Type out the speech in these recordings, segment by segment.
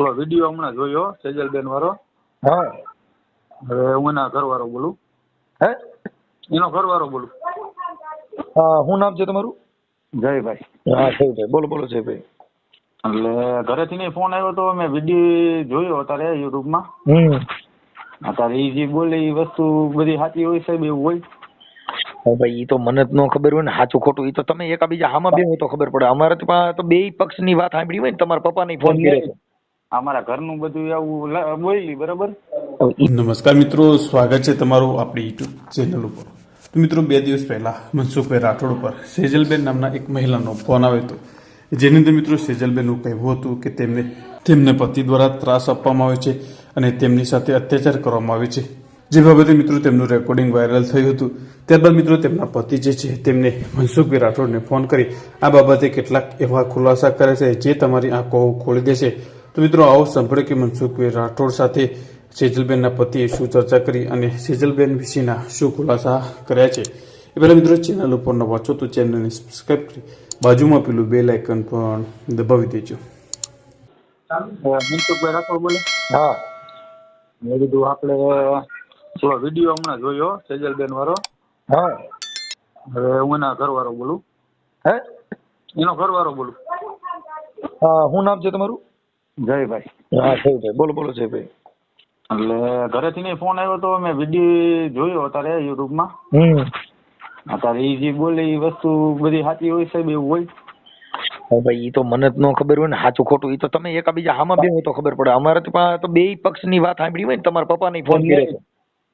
પેલો વીડિયો હમણાં જોયો સેજલબેન વાળો? હા. હવે હું એના ઘરવાળો બોલું? હે? એનો ઘરવાળો બોલું? હા શું નામ છે તમારું? જયભાઈ. હા જયભાઈ. બોલો બોલો જયભાઈ. એટલે ઘરેથી નહીં ફોન આવ્યો તો મેં વીડિયો જોયો અત્યારે યુટ્યુબમાં. હમ. અત્યારે એ જે બોલે એ વસ્તુ બધી સાચી હોય સાહેબ એવું હોય. ભાઈ ઈ તો મને જ ન ખબર હોય ને સાચું ખોટું. એ તો તમે એકબીજા હામાં બે હોય તો ખબર પડે. અમારે તો બે પક્ષની પક્ષની વાત સાંભળી હોય ને તમારા પપ્પાને ફોન કર્યો અમારા ઘરનું બધું લ- બોલી, બરાબર? નમસ્કાર મિત્રો, સ્વાગત છે તમારું આપણી યુટ્યુબ ચેનલ ઉપર. તો મિત્રો, બે દિવસ પહેલા મનસુખભાઈ રાઠોડ ઉપર સેજલબેન નામના એક મહિલાનો ફોન આવ્યો હતો. જેની અંદર મિત્રો સેજલબેનનું કહેવું હતું કે તેમને તેમને પતિ દ્વારા ત્રાસ આપવામાં આવે છે અને તેમની સાથે અત્યાચાર કરવામાં આવે છે. જે બાબતે મિત્રો તેમનું રેકોર્ડિંગ વાયરલ થયું હતું. ત્યારબાદ મિત્રો તેમના પતિ જે છે, તેમને મનસુખભાઈ રાઠોડને ફોન કરી આ બાબતે કેટલાક એવા ખુલાસા કરે છે જે તમારી આંખો ખોલી દેશે. તો મિત્રો આવો સાંભળે કે મનસુખભાઈ રાઠોડ સાથે સેજલબેનના પતિએ શું ચર્ચા કરી અને સેજલબેન વિશેના શું ખુલાસા કર્યા છે? એ પહેલાં મિત્રો ચેનલ ઉપર ન વાંચો તો ચેનલને સબસ્ક્રાઈબ કરી બાજુમાં પેલું બે લાઇકન પણ દબાવી દેજો. મનસુખભાઈ રાઠોડ બોલે હા. મેં કીધું આપણે થોડો વીડિયો હમણાં જોયો સેજલબેન વાળો. હા. હવે હું એના ઘરવાળો બોલું. હે? એનો ઘરવાળો બોલું. હા શું નામ છે તમારું? જયભાઈ. હા જયભાઈ. બોલો બોલો જયભાઈ. એટલે ઘરેથી નહીં ફોન આવ્યો તો મેં વીડિયો જોયો અત્યારે યુટ્યુબમાં અત્યારે એ જે બોલે એ વસ્તુ બધી સાચી હોય સાહેબ એવું હોય. ભાઈ ઈ તો મને જ ન ખબર હોય ને સાચું ખોટું. ઈ તો તમે એકાબીજા હામાં બે તો ખબર પડે. અમારે તો તો બેય પક્ષની વાત સાંભળી હોય ને તમારા પપ્પાને ફોન કર્યો ઘર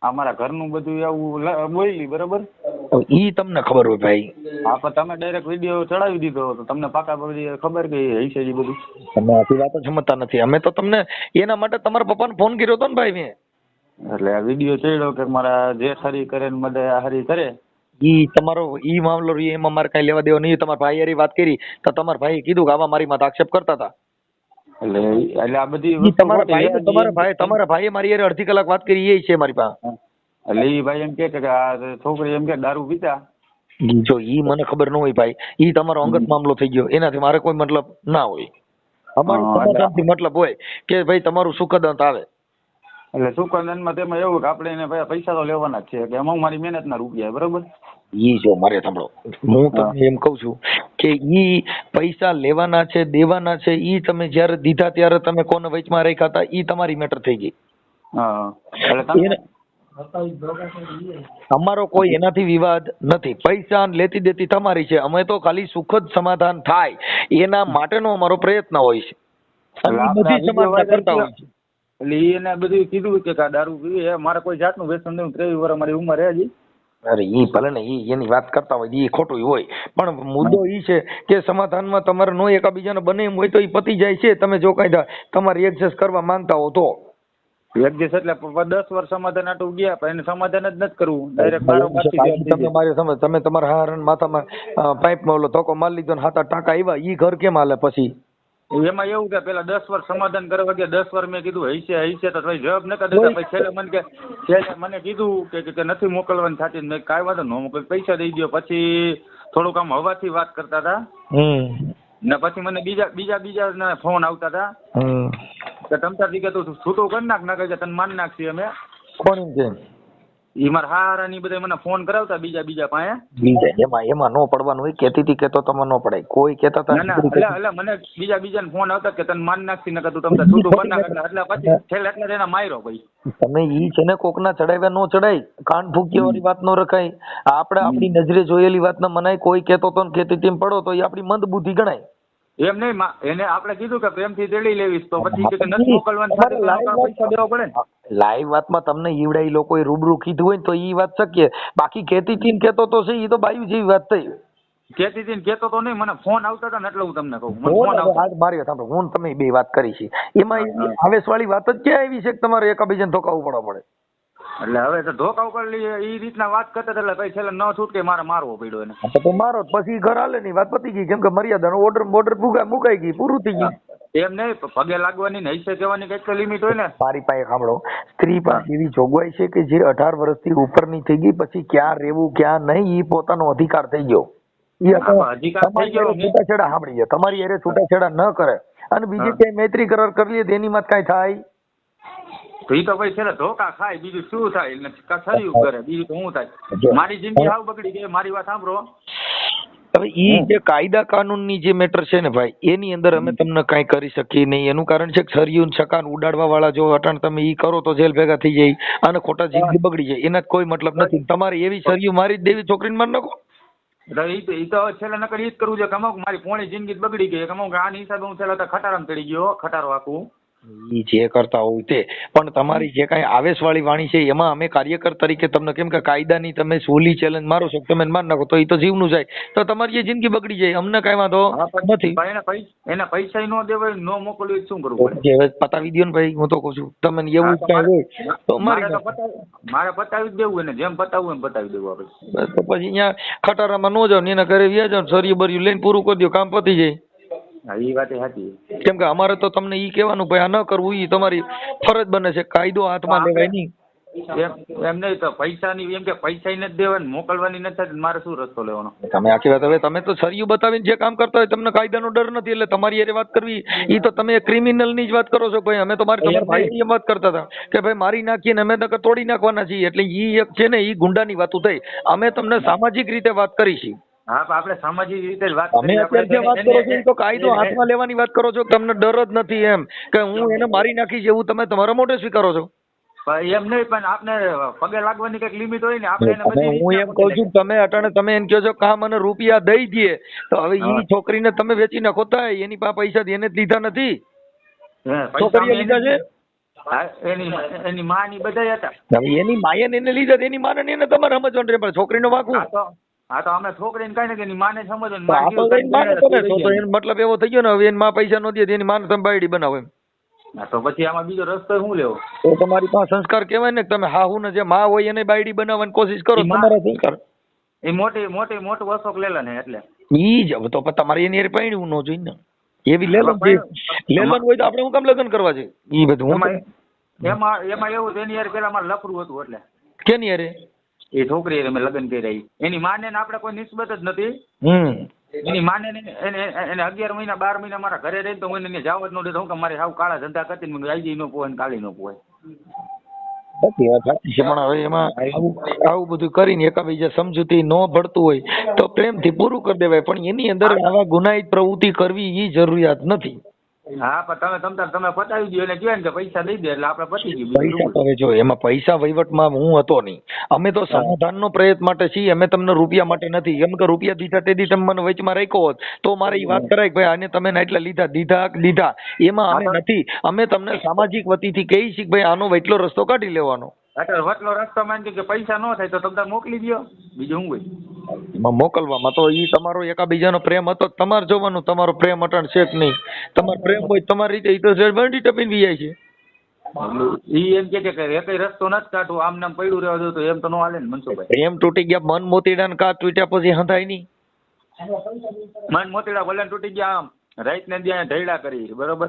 અમારા ઘરનું બધું એવું લ- બોલી બરાબર? ઈ તમને ખબર હોય ભાઈ. હા પણ તમે ડાયરેક્ટ વીડિયો ચડાવી દીધો તો તમને પાકા બધી ખબર કે હશે એ બધું. તમે આખી વાત સમજતા નથી. અમે તો તમને એના માટે તમારા પપ્પાને ફોન કર્યો હતો ને ભાઈ મેં. એટલે આ વીડિયો ચડ્યો કે મારા જે હરી કરે ને બધે હરી કરે. ઈ તમારો ઈ મામલો રહ્યો એમાં મારે કઈ લેવા દેવા નહીં. તમારા ભાઈ હારી વાત કરી તો તમારા ભાઈ કીધું કે આવા મારી માથે આક્ષેપ કરતા હતા. એટલે એટલે આ બધી તમારા ભાઈ તમારા ભાઈ તમારા ભાઈએ મારી હારે અડધી કલાક વાત કરી એ છે મારી પાસે. એટલે એ ભાઈ એમ કે કે આ છોકરી એમ કે દારૂ પીતા. જો ઈ મને ખબર ન હોય ભાઈ ઈ તમારો અંગત મામલો થઈ ગયો. એનાથી મારે કોઈ મતલબ ના હોય. અમારું સમાધાનથી મતલબ હોય કે ભાઈ તમારું સુખદંત આવે. એટલે સુકંદનમાં તેમાં એવું કે આપણે એને ભાઈ પૈસા તો લેવાના જ છે. કે એમાં મારી મહેનતના રૂપિયા બરોબર? ઈ જો મારે સાંભળો. હું તમને એમ કહું છું કે ઈ પૈસા લેવાના છે દેવાના છે ઈ તમે જ્યારે દીધા ત્યારે તમે કોને વચમાં રાખ્યા હતા ઈ તમારી મેટર થઈ ગઈ. હા. એટલે અમારો કોઈ એનાથી વિવાદ નથી. પૈસા લેતી દેતી તમારી છે. અમે તો ખાલી સુખદ સમાધાન થાય. એના માટેનો અમારો પ્રયત્ન હોય છે. એટલે એને બધું કીધું કે દારૂ પીવી હે મારે કોઈ જાતનું વ્યસન નહીં ત્રેવીસ વર્ષ મારી ઉંમર હે હજી. અરે ઈ ભલે ને ઈ એની વાત કરતા હોય ઈ ખોટું હોય. પણ મુદ્દો ઈ છે કે સમાધાનમાં તમારે નો એકાબીજાને બને એમ હોય તો ઈ પતી જાય છે. તમે જો કાંઈ તમારે એડજસ્ટ કરવા માંગતા હો તો. દિવસ એટલે દસ વર્ષ સમાધાન આટું ગયા પણ એને સમાધાન જ નથી કરવું. ડાયરેક્ટ તમે મારી સમજ તમે તમારા હારણ માથામાં પાઇપમાં ઓલો ધોકો મારી લીધો ને હાથા ટાંકા આવ્યા ઈ ઘર કેમ હાલે પછી? એમાં એવું કે પેલા દસ વર્ષ સમાધાન કરવા ગયા દસ વર્ષ મેં કીધું હૈસે હૈસે તો ભાઈ જવાબ નતા દેતા. પછી છેલ્લે મને કે છેલ્લે મને કીધું કે નથી મોકલવાની થતી મેં કાંઈ વાંધો ન મોકલ પૈસા દઈ દો પછી થોડુંક આમ હવાથી વાત કરતા હતા. ને પછી મને બીજા બીજા બીજા ફોન આવતા હતા. હમ કે તમતાથી કે તું છૂટું કરી નાખ ના કે તને માન નાખશી અમે. કોણ કે? ઈ મારા હારા ની બધા મને ફોન કરાવતા બીજા બીજા પાસે. બીજા એમાં એમાં નો પડવાનું હોય કેતી હતી કેતો તમે નો પડાય. કોઈ કેતા હતા ના ના એટલે એટલે મને બીજા બીજાને ફોન આવતા કે તને માન નાખશી નકર તું તમને છૂટું કરી નાખ. એટલે પછી છેલ્લે એટલે એને માર્યો ભાઈ. તમે ઈ છે ને કોક ના ચડાવ્યા નો ચડાય. કાન ફૂકી વાળી વાત નો રખાય. આપણે આપણી નજરે જોયેલી વાત ના મનાય. કોઈ કેતો તો ને કેતી તેમ પડો તો એ આપણી મંદ બુદ્ધિ ગણાય. એમ નહીં એને આપણે કીધું કે પ્રેમથી તેડી લેવી તો પછી કે નથી મોકલવાની પૈસા દેવા પડે ને. લાઈવ વાતમાં તમને ઈવડા લોકો લોકોએ રૂબરૂ કીધું હોય ને તો એ વાત શક્ય. બાકી કેતી તી કેતો તો છે એ તો બાયુ જેવી વાત થઈ. કહેતી હતી ને તો નહીં મને ફોન આવતા હતા ને એટલે હું તમને કહું ફોન ફોન આવતા આજ મારી વાત સાંભળો હું તમે બે વાત કરી છે. એમાં આવેશ આવેશવાળી વાત જ ક્યાં આવી છે કે તમારે એકાબીજાને ધોકાવું પડવા પડે? એટલે હવે તો ધોકા ઉપર એ રીતના વાત કરતા એટલે પછી છેલ્લે ન છૂટકે મારે મારવો પડ્યો એને. હા, તો તો મારો પછી ઘર હાલે ની વાત પતી ગઈ કેમ કે મર્યાદાનો ઓર્ડર ઓર્ડર મુકાઈ ગઈ પૂરું થઈ ગયું. એમ નહીં પગે લાગવાની ને હૈસે કહેવાની કંઈક તો લિમિટ હોય ને. મારી પાસે સાંભળો સ્ત્રી પાસે એવી જોગવાઈ છે કે જે અઢાર વર્ષથી ઉપરની થઈ ગઈ પછી ક્યાં રહેવું ક્યાં નહીં એ પોતાનો અધિકાર થઈ ગયો. ઈ હા, પણ અધિકાર થઈ તમારી ગયો હારે છૂટાછેડા સાંભળી લે તમારી હારે છૂટાછેડા ન કરે. અને બીજી હા. ક્યાંય મૈત્રી કરાર કરી લે તો એની માં કાંઈ થાય? તો ઈ તો ભાઈ છેલ્લે ધોકા ખાય બીજું શું થાય? એટલે કસર્યું કરે બીજું તો શું થાય? મારી જિંદગી હાવ બગડી ગઈ મારી વાત સાંભળો. હવે ઈ જે કાયદા કાનૂનની જે મેટર છે ને ભાઈ એની અંદર અમે તમને કાંઈ કરી શકીએ નહીં. એનું કારણ છે કે સરિયું છકાન ઉડાડવા વાળા જો અટણ તમે ઈ કરો તો જેલ ભેગા થઈ જાય અને ખોટા જિંદગી બગડી જાય. એના કોઈ મતલબ નથી. તમારે એવી સરિયું મારી દેવી છોકરીને મારી નાખો. એ તો છેલ્લે નકર ઈ જ કરવું છે કમાઉ મારી પોણી જિંદગી બગડી ગઈ. કમાઉ કે આની હિસાબે હું છેલ્લે ખટારામાં ચડી ગયો ખટારો આખું. ઈ જે કરતા હોય તે. પણ તમારી જે કાંઈ આવેશવાળી વાણી છે એમાં અમે કાર્યકર તરીકે તમને કેમ કે કાયદાની તમે સોલી ચેલેન્જ મારો છો તમે માર નાખો તો એ તો જીવનું જાય. તો તમારી જે જિંદગી બગડી જાય અમને કાંઈ વાંધો નથી. એના પૈસા એને પૈસા નો દેવાય નો મોકલવું શું કરવું હવે પતાવી દો ને ભાઈ હું તો કહું છું. તમને એવું કાંઈ હોય તો મારે પતાવી મારે પતાવી દેવું એને જેમ પતાવવું એમ પતાવી દેવું આપણે. તો પછી અહીંયા ખટારામાં ન જાવ ને એના ઘરે વ્યાજ સરિયું બરિયું લઈને પૂરું કરી દો કામ પતી જાય. હા એ વાત સાચી કેમ કે અમારે તો તમને ઈ કહેવાનું ભાઈ આ ન કરવું ઈ તમારી ફરજ બને છે કાયદો હાથમાં લેવાય નહીં. એમ એમ નહીં તો પૈસાની એમ કે પૈસા નથી દેવા ને મોકલવાની નથી થતી, મારે શું રસ્તો લેવાનો? તમે આખી વાત હવે તમે તો સરિયું બતાવીને જે કામ કરતા હોય તમને કાયદાનો ડર નથી એટલે તમારી યારે વાત કરવી ઈ તો તમે ક્રિમિનલની જ વાત કરો છો ભાઈ. અમે તો મારી તમારા ભાઈની એમ વાત કરતા હતા કે ભાઈ મારી નાખીએ ને અમે નકર તોડી નાખવાના છીએ એટલે ઈ એક છે ને ઈ ગુંડાની વાતો થઈ. અમે તમને સામાજિક રીતે વાત કરી છે હા આપણે સામાજિક રીતે વાત તમે અત્યારે જે વાત કરો છો તો કાયદો હાથમાં લેવાની વાત કરો છો તમને ડર જ નથી એમ કે હું એને મારી નાખીશ એવું તમે તમારા મોઢે સ્વીકારો છો? એમ નહીં પણ આપને પગે લાગવાની કંઈક લિમિટ હોય ને આપણે હું એમ કહું છું તમે અટાણે તમે એમ કહો છો કે હા મને રૂપિયા દઈ દે તો હવે એ ઈ છોકરીને તમે વેચી નાખો થાય એની પાસે પૈસા એને જ લીધા નથી? છોકરીએ લીધા છે? એની એની માં ની બધા હતા. એની માએ એને લીધા એની માને ને એને તમારે સમજવાનું પણ છોકરીનો વાંક હું તો અમે છોકરીને કઈ ને કે એની માને સમજો ને તો માર આ તો જેવું એની માને તો તો એનો મતલબ એવો થઈ ગયો ને હવે એની માં પૈસા ન દે એની માને તમે બાયડી બનાવો એમ. તો પછી આમાં બીજો રસ્તો શું લેવો? તો તમારી પાસે સંસ્કાર કહેવાય ને તમે હાહુ ને જે માં હોય એને બાયડી બનાવવાની કોશિશ કરો તમારા સંસ્કાર. એ મોટી મોટી મોટું અશોક લેલા ને એટલે. ઈ જ તો તમારે એની હારે પરણ્યું ન જોઈ ને. એવી લેલન લેલન હોય તો આપણે હું કામ લગ્ન કરવા છે? ઈ બધું એમાં એમાં એમાં એવું એની હારે પેલા મારે લફરું હતું એટલે. કેની હારે? એ છોકરી અમે લગ્ન કર્યા એની માને ને આપણે કોઈ નિસ્બત જ નથી. એની માને એને એને અગિયાર મહિના બાર મહિના મારા ઘરે રહી તો હું એને જવા જ ન દેતો હું કે મારે સાવ કાળા ધંધા કરતી મને આઈ નો ને કાળી ન પોય સાચી વાત સાચી છે પણ હવે એમાં આવું આવું બધું કરીને એકાબીજા સમજૂતી ન ભળતું હોય તો પ્રેમથી પૂરું કરી દેવાય. પણ એની અંદર આવા ગુનાહિત પ્રવૃત્તિ કરવી એ જરૂરિયાત નથી. હા પણ તમે તમતાર તમે પતાવી દો એને ને કે પૈસા દઈ દે એટલે આપણે પતી ગયું. પૈસા તો જો એમાં પૈસા વહીવટમાં હું હતો નહીં. અમે તો સમાધાનનો પ્રયત્ન માટે છીએ. અમે તમને રૂપિયા માટે નથી. એમ કે રૂપિયા દીધા તે દી તમે મને વચમાં રાખ્યો હોત તો મારે ઈ વાત કરાય કે ભાઈ આને તમે ના એટલા લીધા દીધા દીધા. એમાં અમે નથી. અમે તમને સામાજિક વતીથી કહી છીએ કે ભાઈ આનો એટલો રસ્તો કાઢી લેવાનો. વટલો રસ્તો માન કે પૈસા ન થાય તો તમે મોકલી દો બીજું શું હોય? મોકલવામાં તો ઈ તમારો એકાબીજાનો પ્રેમ હતો તમારે જોવાનું તમારો પ્રેમ અટણ છે કે નહીં. તમારો પ્રેમ હોય તમારી રીતે ઈ તો જે બંડી ટપીને વી છે. ઈ એમ કે કે એકય રસ્તો નથી કાઢવો આમ નામ પડ્યું રહેવા દો તો એમ તો ન હાલે ને મનસુખભાઈ. પ્રેમ તૂટી ગયા મન મોતીડા ને કાચ તૂટ્યા પછી હંધાય નહીં. મન મોતીડા ભલે તૂટી ગયા આમ. રાઈત ને ત્યાં ઢૈડા કરી બરોબર?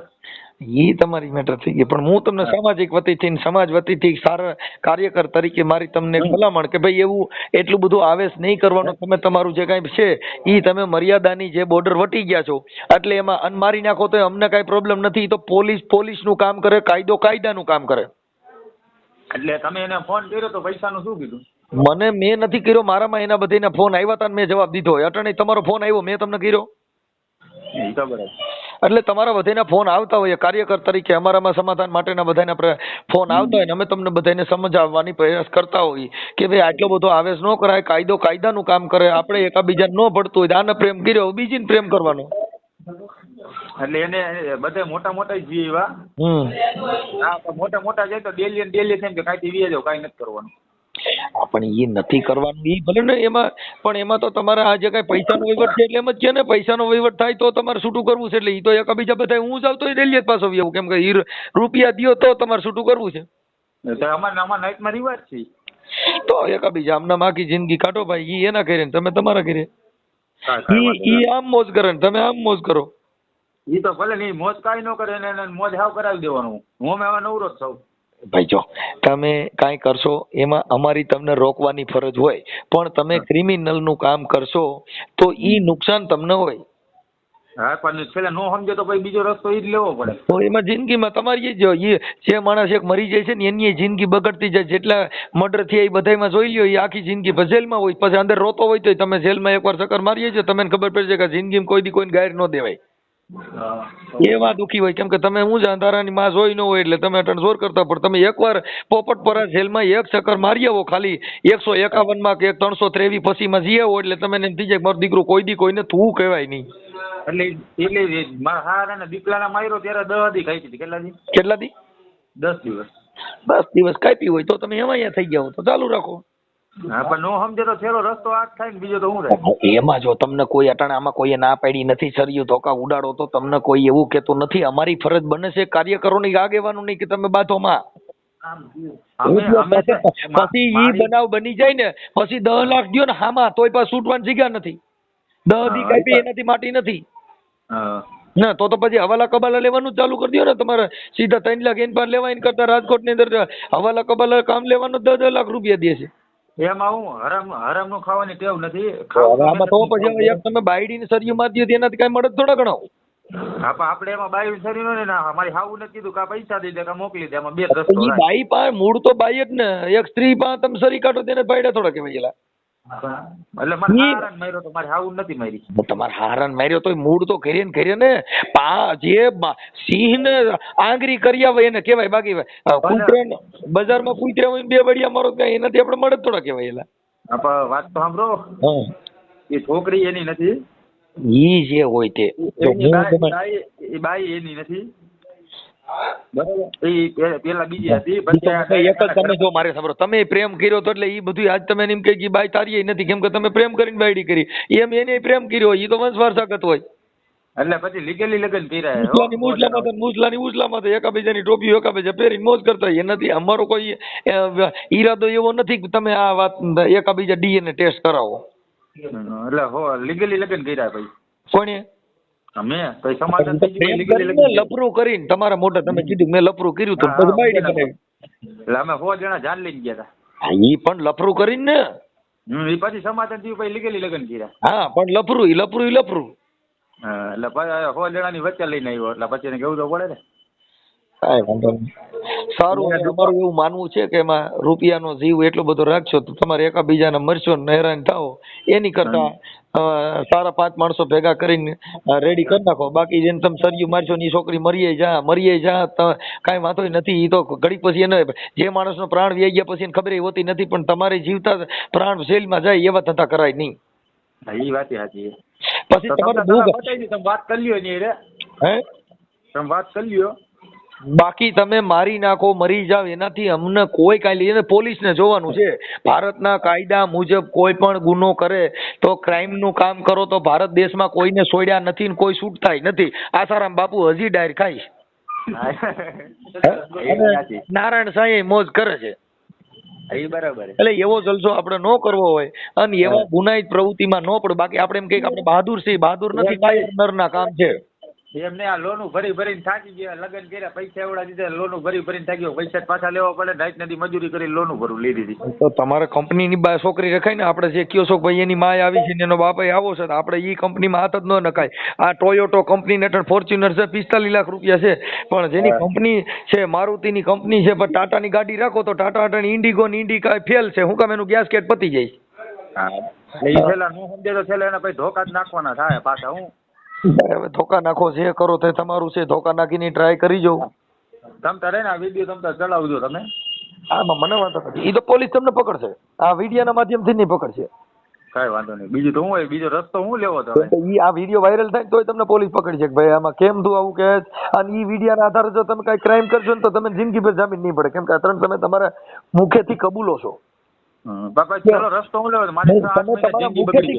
ઈ તમારી મેટર થઈ ગઈ. પણ હું તમને સામાજિક વતીથી ને સમાજ વતીથી સારા કાર્યકર તરીકે મારી તમને ભલામણ કે ભાઈ એવું એટલું બધું આવેશ નહીં કરવાનો તમે તમારું જે કાંઈ છે ઈ તમે મર્યાદાની જે બોર્ડર વટી ગયા છો એટલે એમાં અન મારી નાખો તો અમને કાંઈ પ્રોબ્લેમ નથી. તો પોલીસ પોલીસનું કામ કરે કાયદો કાયદાનું કામ કરે. એટલે તમે એને ફોન કર્યો તો પૈસાનું શું કીધું? મને મેં નથી કર્યો મારામાં એના બધાના ફોન આવ્યા હતા ને મેં જવાબ દીધો. અટણે તમારો ફોન આવ્યો મેં તમને કર્યો? એટલે તમારા બધાના ફોન આવતા હોય કાર્યકર તરીકે અમારામાં સમાધાન માટેના બધાના ફોન આવતા હોય અમે તમને બધાને સમજાવવાની પ્રયાસ કરતા હોઈએ કે ભાઈ આટલો બધો આવેશ ન કરાય કાયદો કાયદાનું કામ કરે આપણે એકાબીજાને ન ભળતું હોય આને પ્રેમ કર્યો બીજીને પ્રેમ કરવાનો. એટલે એને બધે મોટા મોટા જ જીવા મોટા મોટા જાય તો ડેલી ડેલી એમ કે કાંઈથી વીએ જાવ કાંઈ નથી કરવાનું. પણ એ નથી કરવાનું એ ભલે ને એમાં પણ એમાં તો તમારે આ જે કાંઈ પૈસાનો વહીવટ છે એટલે એમ જ છે ને પૈસાનો વહીવટ થાય તો તમારે છૂટું કરવું છે એટલે એ તો એકાબીજા બધા હું જાવ તો ડેલી જ પાછો આવું કેમ કે એ રૂપિયા દ્યો તો તમારે છૂટું કરવું છે. તો અમારે અમારા નાઇટમાં રિવાજ છે. તો એકાબીજા આમના આખી જિંદગી કાઢો ભાઈ એ એના કરે ને તમે તમારા ઘરે. ઈ ઈ આમ મોજ કરે ને તમે આમ મોજ કરો. ઈ તો ભલે નહીં મોજ કાંઈ ન કરે એને મોજ હાવ કરાવી દેવાનું. હું મેં નવરો જ છું. ભાઈ જો તમે કાંઈ કરશો એમાં અમારી તમને રોકવાની ફરજ હોય પણ તમે ક્રિમિનલનું કામ કરશો તો ઈ નુકસાન તમને હોય. હા પણ છેલ્લે નો સમજે તો પછી બીજો રસ્તો ઈ જ લેવો પડે. તો એમાં જિંદગીમાં તમારી જ જે માણસ એક મરી જાય છે ને એની જિંદગી બગડતી જાય જેટલા મર્ડર થયા એ બધાયમાં જોઈ લ્યો એ આખી જિંદગી જેલમાં હોય પછી અંદર રોતો હોય તો તમે જેલમાં એકવાર ચક્કર મારી છો તમને ખબર પડશે કે જિંદગીમાં કોઈ દી કોઈને ગાયર ન દેવાય. એવા દુખી હોય. કેમ કે તમે હું અંધારાની માં જોઈ ન હોય એટલે તમે અટણ જોર કરતા પણ તમે એકવાર પોપટપરા જેલમાં એક ચક્કર મારી આવો ખાલી. એકસો એકાવનમાં કે ત્રણસો ત્રેવીસ પછી માં જઈ આવો એટલે તમે એમ થઈ જાય મારો દીકરો કોઈ દી કોઈને થવું કહેવાય નહીં. એટલે એટલે મારા હારા ને દીપલાના માર્યો ત્યારે દહ દી ખાઈ હતી. કેટલા દી? કેટલા દી? દસ દિવસ. દસ દિવસ કાપી હોય તો તમે એમાં અહીંયા થઈ ગયા હો તો ચાલુ રાખો. હા પણ નો સમજે તો છેલ્લો રસ્તો આ જ થાય ને બીજો તો હું થાય? એમાં જો તમને કોઈ અટાણામાં કોઈએ ના પાડી નથી સરિયું ધોકા ઉડાડો તો તમને કોઈ એવું કેતું નથી. અમારી ફરજ બને છે કાર્યકરોની આગેવાનું નહીં કે તમે છે, પછી ઈ બનાવ બની જાય ને પછી દસ લાખ દો ને હામાં તોય પાછું છૂટવાની જગ્યા નથી. દહ દી કઈ કાપી એનાથી માટી નથી. ના તો તો પછી હવાલા કબાલા લેવાનું ચાલુ કરી દો ને તમારે સીધા ત્રણ લાખ એન પાસે લેવા એન કરતા રાજકોટની અંદર હવાલા કબાલા કામ લેવાનું દસ દસ લાખ રૂપિયા દે છે. એમાં હું હરામ હરામનું ખાવાની ટેવ નથી. આમાં તો પછી એક તમે બાયડીને સરિયું મારી દો એનાથી કઈ મળે થોડા ગણાવો હા પણ આપણે એમાં બાઈ શરીર ને અમારી હાવું નથી કીધું કે પૈસા દઈ દે કે મોકલી દે એમાં બે રસ્તો બાઈ પાસે મૂળ તો બાઈ જ ને એક સ્ત્રી પાસે તમે સરી કાઢો તેને બાયડા થોડા કહેવાય એટલે મારે ઈ- માર્યો તો મારી હાવું નથી મારી. તમારે હારાન માર્યો તોય મૂળ તો ઘરે ને ઘરે ને પા જે સિંહ ને આંગળી કર્યા હોય એને કહેવાય બાકી બજાર બજારમાં કુતરે હોય બે બળિયા મારો તો એનાથી આપણે મળે થોડા કહેવાય એલા. વાત તો સાંભળો. એ છોકરી એની નથી. ઈ જે હોય તે. બાઈ એની નથી. બરાબર. એ પેલા બીજી હતી પછી એક જ તમે જો મારે સાંભળો તમે પ્રેમ કર્યો તો એટલે ઈ બધું આજ તમે એમ કહે કે બાઈ તારી નથી કેમ કે તમે પ્રેમ કરીને બાયડી કરી. એમ એને પ્રેમ કર્યો ઈ તો વંશ હોય. એટલે પછી લીગેલી લગ્ન કર્યા હે, હો. મુસલાની તો મુસલાની મુસલામાં તો એકાબીજાની ટોપીઓ એકાબીજા પહેરીને મોજ કરતા એ એનાથી અમારો કોઈ ઈરાદો એવો નથી કે તમે આ વાત એકાબીજા ડીએનએ ટેસ્ટ કરાવો. એટલે હો લીગેલી લગ્ન કર્યા ભાઈ કોણે? અમે પૈસા માટે લીગેલી કરીને તમારા મોઢા તમે કીધું મેં લપરું કર્યું તો પછી બાયડી બનાવી એટલે અમે સો જણા જાન લઈને ગયા હતા. ઈ પણ લફરું કરીને? ને એ પછી સમાધાન થયું પછી લીગેલી લગ્ન કર્યા. હા પણ લફરું ઈ લપરું ઈ લફરું. હા, એટલે સો જણાની વચ્ચે લઈને આવ્યો એટલે પછી એને કેવું તો પડે ને. કાંઈ વાંધો નહીં. સારું તમારું એવું માનવું છે કે એમાં રૂપિયાનો જીવ એટલો બધો રાખશો તો તમારે એકાબીજાને મરશો ને હેરાન થાઓ. એની કરતા સારા પાંચ માણસો ભેગા કરીને રેડી કરી નાખો. બાકી જેને તમે સરિયું મારશો ને એ છોકરી મરીએ જા મરીએ જા કાંઈ વાંધો નથી. એ તો ઘડીક પછી એને જે માણસનો પ્રાણ વ્યાઈ ગયા પછી એને ખબર હોતી નથી પણ તમારે જીવતા પ્રાણ જેલમાં જાય એવા થતા કરાય નહીં. એ વાત સાચી પછી તમારે વાત કરી લ્યો. હે? તમે વાત કરી લ્યો. બાકી તમે મારી નાખો મરી જાવ એનાથી અમને કોઈ કાંઈ લઈને પોલીસને જોવાનું છે ભારતના કાયદા મુજબ કોઈ પણ ગુનો કરે તો ક્રાઇમનું કામ કરો તો ભારત દેશમાં કોઈને સોડ્યા નથી ને કોઈ છૂટ થાય નથી. આસારામ બાપુ હજી ડાયર સાચી. નારાયણ સાંઈ મોજ કરે છે. બરાબર એટલે એવો જલસો આપણે નો કરવો હોય અને એવા ગુનાહિત પ્રવૃત્તિમાં ન પડે. બાકી આપણે એમ કહીએ કે આપણે બહાદુર છીએ. બહાદુર નથી નરના કામ છે. એમને આ લોનું ભરી ભરીને થાકી ગયા. લગ્ન કર્યા પૈસા એવડા દીધા. લોનું ભરી ભરીને થાકી ગયો. પૈસા પાછા લેવા પડે. નાઈટ નદી મજૂરી કરી લોનું ભરું લીધી હતી. તો તમારે કંપનીની બા છોકરી રખાય ને આપણે જે કયો છો ભાઈ એની માય આવી છે ને એનો બાપ આવો છે આપણે ઈ કંપનીમાં હાથ જ ન નખાય. આ ટોયોટો કંપની હેઠળ ફોર્ચ્યુનર છે પિસ્તાલીસ લાખ રૂપિયા છે. પણ જેની કંપની છે મારુતિની કંપની છે પણ ટાટાની ગાડી રાખો તો ટાટા અટાણી ઇન્ડિગો ને ઇન્ડિકા ફેલ છે. હું કામ એનું ગેસ કેટ પતી જાય? હા. ઈ છેલ્લા નું સમજે તો છેલ્લા એના પછી ધોકા જ નાખવાના થાય પાછા હું હવે ધોકા નાખો જે કરો તે તમારું છે ધોકા નાખીને ટ્રાય કરી જો તમ તારે ને આ વીડિયો તમ તાર ચલાવજો તમે. આમાં મને વાંધો નથી. ઈ તો પોલીસ તમને પકડશે. આ વિડીયોના માધ્યમથી નહીં પકડશે. કાંઈ વાંધો નહીં. બીજું તો હું હોય બીજો રસ્તો હું લેવો તમે? ઈ આ વીડિયો વાયરલ થાય તોય તમને પોલીસ પકડશે કે ભાઈ આમાં કેમ તું આવું કહે અને ઈ વિડીયોના આધારે જો તમે કાંઈ ક્રાઇમ કરશો ને તો તમે જિંદગીભર જામીન નહીં પડે. કેમ કે આ ત્રણ તમે તમારા મુખેથી કબૂલો છો.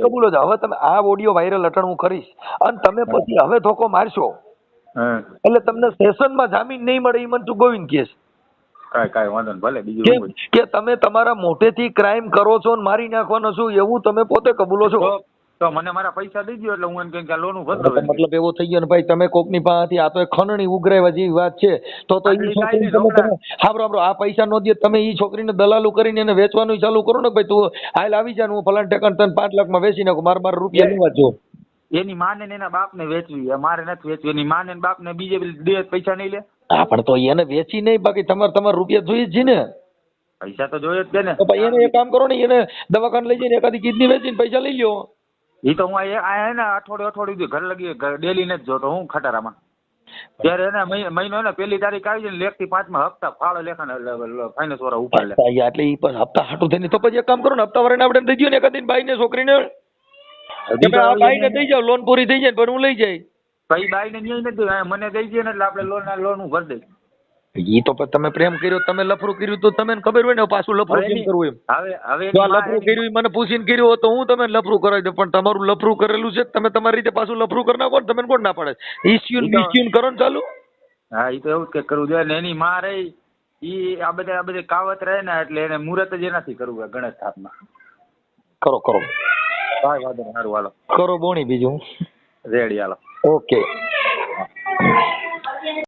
કબૂલો હવે તમે આ ઓડિયો વાયરલ અટણ હું કરીશ અને તમે પછી હવે ધોકો મારશો. એટલે તમને સ્ટેશનમાં જામીન નહીં મળે ઈ મનસુખ ગોવિંદ હોય. કે તમે તમારા મોઢેથી ક્રાઇમ કરો છો ને મારી નાખવાનો છું એવું તમે પોતે કબૂલો છો? તો મને મારા પૈસા દઈ દો એટલે હું એમ કે લોન ભરી તો મતલબ એવો થઈ ગયો ને ભાઈ તમે કોકની પાસેથી આ તો ખંડણી ઉઘરાવ્યા જેવી વાત છે. તો તો ઈ છોકરી તમે હાબરો હાબરો આ પૈસા નો દે તમે ઈ છોકરીને દલાલું કરીને એને વેચવાનું ચાલુ કરો ને ભાઈ તું હાલ આવી જા હું ફલાણ ટેકન તને પાંચ લાખમાં વેચી નાખું મારા મારા રૂપિયા લેવા જો. એની માને ને એના બાપને વેચવી મારે નથી વેચવી એની માને ને બાપને બીજે બે દે પૈસા નહીં લે. હા પણ તો એને વેચી નહીં બાકી તમારે તમારે રૂપિયા જોઈએ જ છે ને. પૈસા તો જોઈએ જ છે ને. તો ભાઈ એને એક કામ કરો ને એને દવાખાને લઈ જઈને એકાદી કિડની વેચીને પૈસા લઈ લ્યો. એ તો હું આ હે ને અઠવાડિયું અઠવાડિયું ઘર લગી ડેલી નથી જોતો હું ખટારામાં. ત્યારે એને મહિનો ને પેલી તારીખ આવી જાય ને લેખથી પાંચમાં હપ્તા ફાળો લેખાને ફાઇનાન્સ વાળા ઉપાડ લે. એટલે ઈ પણ હપ્તા હાટું થઈને તો પછી એક કામ કરો ને હપ્તા વાળાને આપણે દઈ દઈએ ને એકાદી બાઈને છોકરીને. કે ભાઈ આ બાઈને દઈ જાવ લોન પૂરી થઈ જાય પણ હું લઈ જાય. ભાઈ બાઈ ને નહીં નથી મને દઈ દઈએ ને એટલે આપણે લોન લોન હું ભરી દઈશ. ઈ તો તમે પ્રેમ કર્યો તમે લફરું કર્યું તો તમને ખબર હોય ને પાછું લફરું કેમ કરવું એમ? હવે હવે લફરું કર્યું મને પૂછીને કર્યું હોત તો હું તમે લફરું કરાવી દઉં પણ તમારું લફરું કરેલું છે તમે તમારી રીતે પાછું લફરું કરી નાખો ને તમે કોણ ના પાડે? ઇસ્યુ ઈ ઇસ્યુ કરો ને ચાલુ? હા એ તો એવું જ કરવું જોઈએ ને એની માં રહી ઈ આ બધા આ બધા કાવત રહે ને એટલે એને મુહૂર્ત જ એનાથી કરવું હોય ગણેશ સ્થાપના કરો કરો. કાંઈ વાંધો નહીં સારું હાલો. કરો બોણી બીજું. રેડી હાલો. ઓકે.